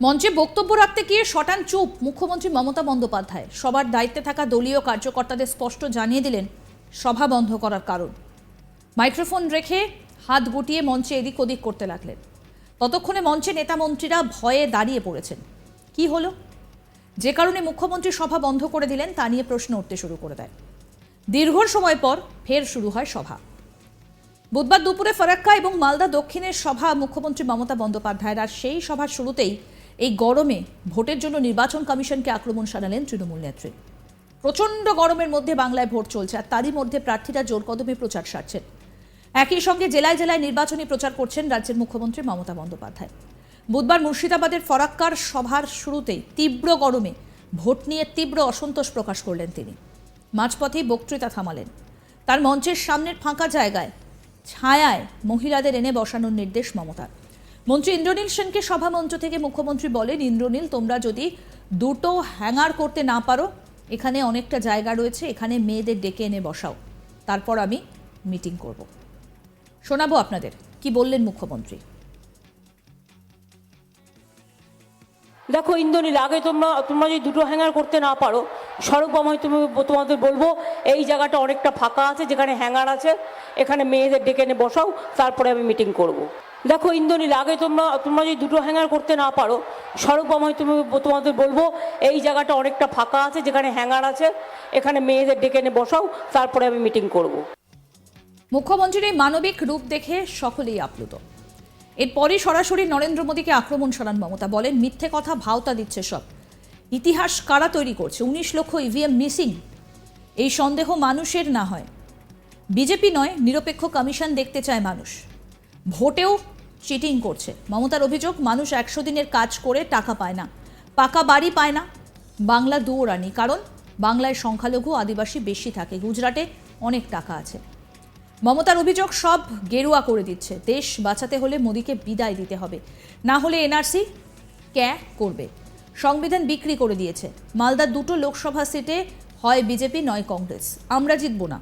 মঞ্চে বক্তব্য রাখতে গিয়ে শটান চুপ, মুখ্যমন্ত্রী মমতা বন্দ্যোপাধ্যায়। সবার দায়িত্বে থাকা দলীয় কার্যকর্তাদের স্পষ্ট জানিয়ে দিলেন, সভা বন্ধ করার কারণ। মাইক্রোফোন রেখে হাত গুটিয়ে মঞ্চে এদিক ওদিক করতে লাগলেন। ততক্ষণে মঞ্চে নেতা মন্ত্রীরা ভয়ে দাঁড়িয়ে পড়েছেন। কি হলো? যে কারণে মুখ্যমন্ত্রী সভা বন্ধ করে দিলেন, তা নিয়ে প্রশ্ন উঠতে শুরু করে দেয়। দীর্ঘ সময় পর ফের শুরু হয় সভা। বুধবার দুপুরে ফারাক্কা এবং মালদা দক্ষিণের সভা মুখ্যমন্ত্রী মমতা বন্দ্যোপাধ্যায়ের, আর সেই সভার শুরুতেই এই গরমে ভোটের জন্য নির্বাচন কমিশনকে আক্রমণ শানালেন তৃণমূল নেত্রী। প্রচণ্ড গরমের মধ্যে বাংলায় ভোট চলছে, আর তারই মধ্যে প্রার্থীরা জোর কদমে প্রচার সারছেন। একই সঙ্গে জেলায় জেলায় নির্বাচনী প্রচার করছেন রাজ্যের মুখ্যমন্ত্রী মমতা বন্দ্যোপাধ্যায়। বুধবার মুর্শিদাবাদের ফরাক্কার সভার শুরুতেই তীব্র গরমে ভোট নিয়ে তীব্র অসন্তোষ প্রকাশ করলেন তিনি। মাঝপথেই বক্তৃতা থামালেন। তার মঞ্চের সামনের ফাঁকা জায়গায় ছায়ায় মহিলাদের এনে বসানোর নির্দেশ মমতার। মন্ত্রী ইন্দ্রনীল সেনকে সভামঞ্চ থেকে মুখ্যমন্ত্রী বলেন, ইন্দ্রনীল, তোমরা যদি দুটো হ্যাঙ্গার করতে না পারো, এখানে অনেকটা জায়গা রয়েছে, এখানে মেয়েদের ডেকে এনে বসাও। তারপর আমি মিটিং করব। শোনাবো আপনাদের, কি বললেন মুখ্যমন্ত্রী। দেখো ইন্দ্রনীল, আগে তোমরা তোমরা যদি দুটো হ্যাঙ্গার করতে না পারো সর্বময় তুমি তোমাদের বলব, এই জায়গাটা অনেকটা ফাঁকা আছে, যেখানে হ্যাঙ্গার আছে, এখানে মেয়েদের ডেকে এনে বসাও, তারপরে আমি মিটিং করব। দেখো ইন্দ্রনীল আগে তোমরা তোমরা যদি দুটো হ্যাঙ্গার করতে না পারো সর্বময় তুমি তোমাদের বলব, এই জায়গাটা অনেকটা ফাঁকা আছে, যেখানে হ্যাঙ্গার আছে, এখানে মেয়েদের ডেকে এনে বসাও, তারপরে আমি মিটিং করব। মুখ্যমন্ত্রীর এই মানবিক রূপ দেখে সকলেই আপ্লুত। এরপরই সরাসরি নরেন্দ্র মোদীকে আক্রমণ সরান মমতা বলেন, মিথ্যে কথা ভাওতা দিচ্ছে সব। ইতিহাস কারা তৈরি করছে? উনিশ লক্ষ ইভিএম মিসিং এই সন্দেহ মানুষের না হয়। বিজেপি নয়, নিরপেক্ষ কমিশন দেখতে চায় মানুষ। ভোটেও চিটিং করছে। মমতার অভিযোগ, মানুষ একশো দিনের কাজ করে টাকা পায় না। পাকা বাড়ি পায় না। বাংলা দৌড়ানি কারণ বাংলায় সংখ্যালঘু আদিবাসী বেশি থাকে। গুজরাটে অনেক টাকা আছে। মমতার অভিযোগ, সব গেরুয়া করে দিচ্ছে। দেশ বাঁচাতে হলে মোদীকে বিদায় দিতে হবে। না হলে এনআরসি ক্যা করবে? সংবিধান বিক্রি করে দিয়েছে। মালদার দুটো লোকসভা সিটে হয় বিজেপি, নয় কংগ্রেস। আমরা জিতব না।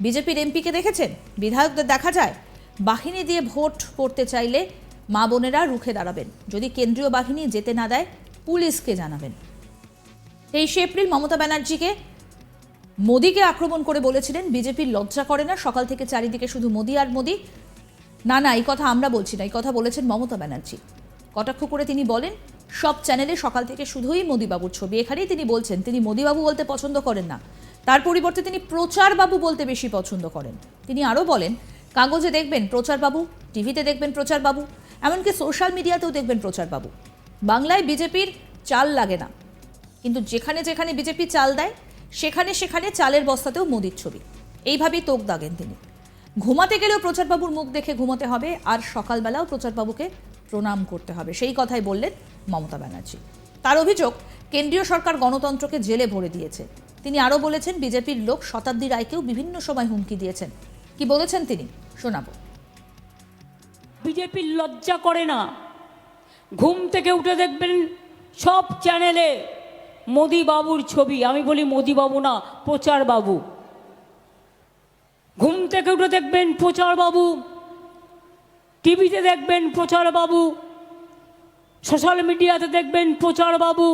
বিজেপির এমপিকে দেখেছেন? বিধায়কদের দেখা যায়? বাহিনী দিয়ে ভোট করতে চাইলে মা বোনেরা রুখে দাঁড়াবেন। যদি কেন্দ্রীয় বাহিনী যেতে না দেয়, পুলিশকে জানাবেন। তেইশে এপ্রিল মমতা ব্যানার্জিকে মোদীকে আক্রমণ করে বলেছিলেন বিজেপির লজ্জা করে না, সকাল থেকে চারিদিকে শুধু মোদী আর মোদী। না না, এই কথা আমরা বলছি না, এই কথা বলেছেন মমতা ব্যানার্জি। কটাক্ষ করে তিনি বলেন, সব চ্যানেলে সকাল থেকে শুধুই মোদীবাবুর ছবি। এখানেই তিনি বলছেন, তিনি মোদীবাবু বলতে পছন্দ করেন না। তার পরিবর্তে তিনি প্রচারবাবু বলতে বেশি পছন্দ করেন। তিনি আরও বলেন কাগজে দেখবেন প্রচার প্রচারবাবু, টিভিতে দেখবেন প্রচার প্রচারবাবু, এমনকি সোশ্যাল মিডিয়াতেও দেখবেন প্রচার প্রচারবাবু। বাংলায় বিজেপির চাল লাগে না। কিন্তু যেখানে যেখানে বিজেপি চাল দেয়, সেখানে সেখানে চালের বস্তাতেও মোদির ছবি। এইভাবেই তোক দাগেন তিনি। ঘুমাতে গেলেও প্রচারবাবুর মুখ দেখে ঘুমাতে হবে, আর সকালবেলাও প্রচারবাবুকে প্রণাম করতে হবে। সেই কথাই বললেন মমতা ব্যানার্জি। তার অভিযোগ, কেন্দ্রীয় সরকার গণতন্ত্রকে জেলে ভরে দিয়েছে। তিনি আরও বলেছেন, বিজেপির লোক শতাব্দী রায়কেও বিভিন্ন সময় হুমকি দিয়েছেন। কি বলেছেন তিনি? শোনাবো। বিজেপির লজ্জা করে না। ঘুম থেকে উঠে দেখবেন সব চ্যানেলে মোদি বাবুর ছবি। আমি বলি মোদি বাবু না প্রচার বাবু ঘুম থেকে উঠে দেখবেন প্রচার বাবু টিভিতে দেখবেন প্রচার বাবু সোশ্যাল মিডিয়াতে দেখবেন প্রচার বাবু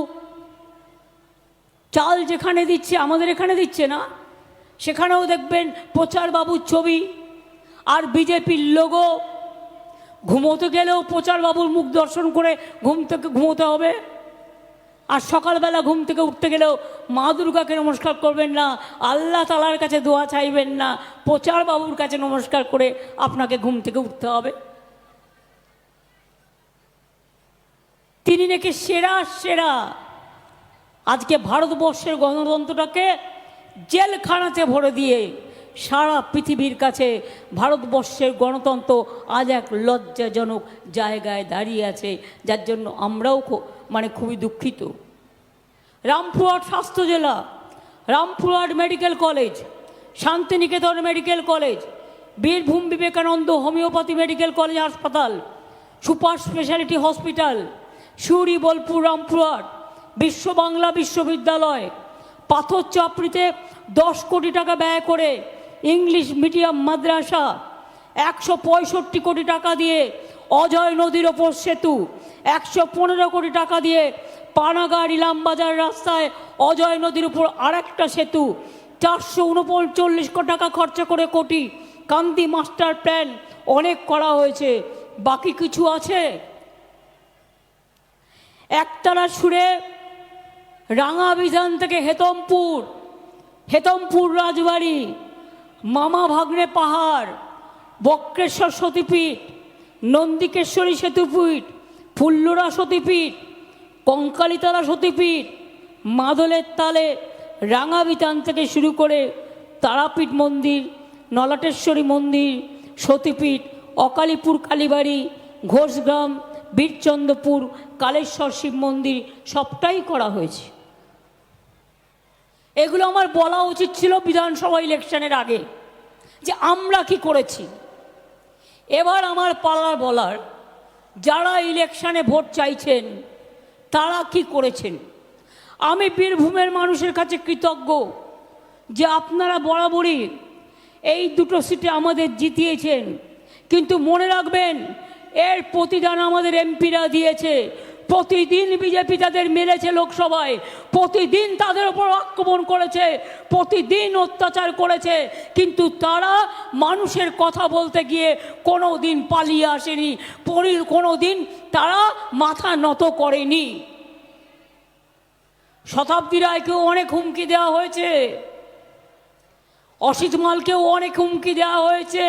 চাল যেখানে দিচ্ছে, আমাদের এখানে দিচ্ছে না। সেখানেও দেখবেন প্রচার বাবুর ছবি। আর বিজেপির লোগো ঘুমোতে গেলেও প্রচার বাবুর মুখ দর্শন করে ঘুম থেকে ঘুমোতে হবে। আর সকালবেলা ঘুম থেকে উঠতে গেলেও মা দুর্গাকে নমস্কার করবেন না, আল্লাহ তালার কাছে দোয়া চাইবেন না প্রচার বাবুর কাছে নমস্কার করে আপনাকে ঘুম থেকে উঠতে হবে। তিনি নাকি সেরা সেরা। আজকে ভারতবর্ষের গণতন্ত্রটাকে জেলখানাতে ভরে দিয়ে সারা পৃথিবীর কাছে ভারতবর্ষের গণতন্ত্র আজ এক লজ্জাজনক জায়গায় দাঁড়িয়ে আছে, যার জন্য আমরাও মানে খুবই দুঃখিত। রামপুরহাট স্বাস্থ্য জেলা, Rampurhat medical college, Shantiniketan medical college, Birbhum Vivekananda homoeopathy medical college হাসপাতাল, super speciality hospital, Suri, Bolpur, Rampurhat, Biswa Bangla বিশ্ববিদ্যালয় পাথর চাপড়িতে দশ কোটি টাকা ব্যয় করে ইংলিশ মিডিয়াম মাদ্রাসা একশো পঁয়ষট্টি কোটি টাকা দিয়ে অজয় নদীর ওপর সেতু, একশো পনেরো কোটি টাকা দিয়ে পানাগাড় ইলামবাজার রাস্তায় অজয় নদীর উপর আরেকটা সেতু, চারশো উনপঞ্চল্লিশ টাকা খরচা করে কোটি কান্দি মাস্টার প্ল্যান অনেক করা হয়েছে। বাকি কিছু আছে? একতারা সুরে রাঙা বিধান থেকে হেতমপুর হেতমপুর রাজবাড়ি। মামা ভাগ্নে পাহাড়, বক্রেশ্বর সতীপীঠ, নন্দিকেশ্বরী সেতুপীঠ, ফুল্লুরা সতীপীঠ, কঙ্কালিতলা সতীপীঠ, মাদলের তালে রাঙাবিতান থেকে শুরু করে তারাপীঠ মন্দির, নলাটেশ্বরী মন্দির, সতীপীঠ, অকালীপুর কালীবাড়ি, ঘোষগ্রাম, বীরচন্দ্রপুর, কালেশ্বর শিব মন্দির সবটাই করা হয়েছে। এগুলো আমার বলা উচিত ছিল বিধানসভা ইলেকশনের আগে যে আমরা কি করেছি। এবার আমার পালার বলার, যারা ইলেকশনে ভোট চাইছেন, তারা কি করেছেন? আমি বীরভূমের মানুষের কাছে কৃতজ্ঞ যে আপনারা বরাবরই এই দুটো সিটে আমাদের জিতিয়েছেন। কিন্তু মনে রাখবেন, এর প্রতিদান আমাদের এমপিরা দিয়েছে। প্রতিদিন বিজেপি তাদের মেরেছে লোকসভায়, প্রতিদিন তাদের উপর আক্রমণ করেছে, প্রতিদিন অত্যাচার করেছে, কিন্তু তারা মানুষের কথা বলতে গিয়ে কোনো দিন পালিয়ে আসেনি, পরি কোনো দিন তারা মাথা নত করেনি। শতাব্দী রায়কেও অনেক হুমকি দেওয়া হয়েছে। অসিত মালকেও অনেক হুমকি দেওয়া হয়েছে।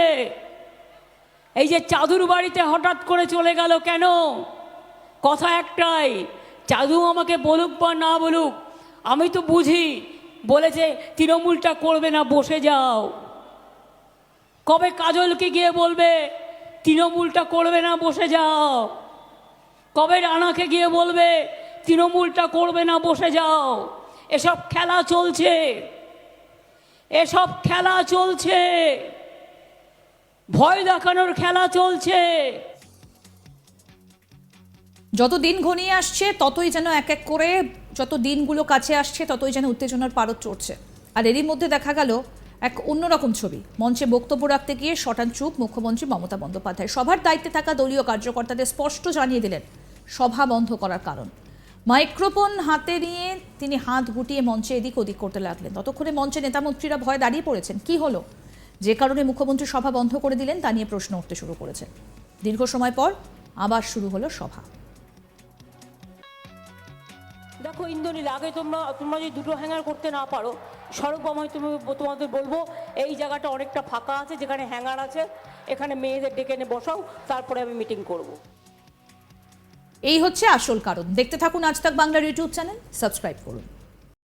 এই যে চাদুর বাড়িতে হঠাৎ করে চলে গেল কেন? কথা একটাই চাদু আমাকে বলুক বা না বলুক, আমি তো বুঝি, বলেছে তৃণমূলটা করবে না, বসে যাও। কবে কাজলকে গিয়ে বলবে, তৃণমূলটা করবে না, বসে যাও। কবে রানাকে গিয়ে বলবে, তৃণমূলটা করবে না, বসে যাও। এসব খেলা চলছে। এসব খেলা চলছে। ভয় দেখানোর খেলা চলছে। যত দিন ঘনিয়ে আসছে, ততই যেন এক এক করে যত দিনগুলো কাছে আসছে, ততই যেন উত্তেজনার পারদ চড়ছে। আর এরই মধ্যে দেখা গেল এক অন্যরকম ছবি। মঞ্চে বক্তব্য রাখতে গিয়ে শটান চুপ মুখ্যমন্ত্রী মমতা বন্দ্যোপাধ্যায়। সভার দায়িত্বে থাকা দলীয় কার্যকর্তাদের স্পষ্ট জানিয়ে দিলেন, সভা বন্ধ করার কারণ। মাইক্রোফোন হাতে নিয়ে তিনি হাত গুটিয়ে মঞ্চে এদিক ওদিক করতে লাগলেন। ততক্ষণে মঞ্চে নেতামন্ত্রীরা ভয়ে দাঁড়িয়ে পড়েছেন। কি হলো? যে কারণে মুখ্যমন্ত্রী সভা বন্ধ করে দিলেন, তা নিয়ে প্রশ্ন উঠতে শুরু করেছে। দীর্ঘ সময় পর আবার শুরু হলো সভা। দেখো ইন্দ্রনীল আগে তোমরা তোমরা যদি দুটো হ্যাঙ্গার করতে না পারো সড়কবামায় তুমি তোমাদের বলব, এই জায়গাটা অনেকটা ফাঁকা আছে, যেখানে হ্যাঙ্গার আছে, এখানে মেয়েদের ডেকে এনে বসাও, তারপরে আমি মিটিং করব। এই হচ্ছে আসল কারণ। দেখতে থাকুন আজ তাক বাংলার ইউটিউব চ্যানেল, সাবস্ক্রাইব করুন।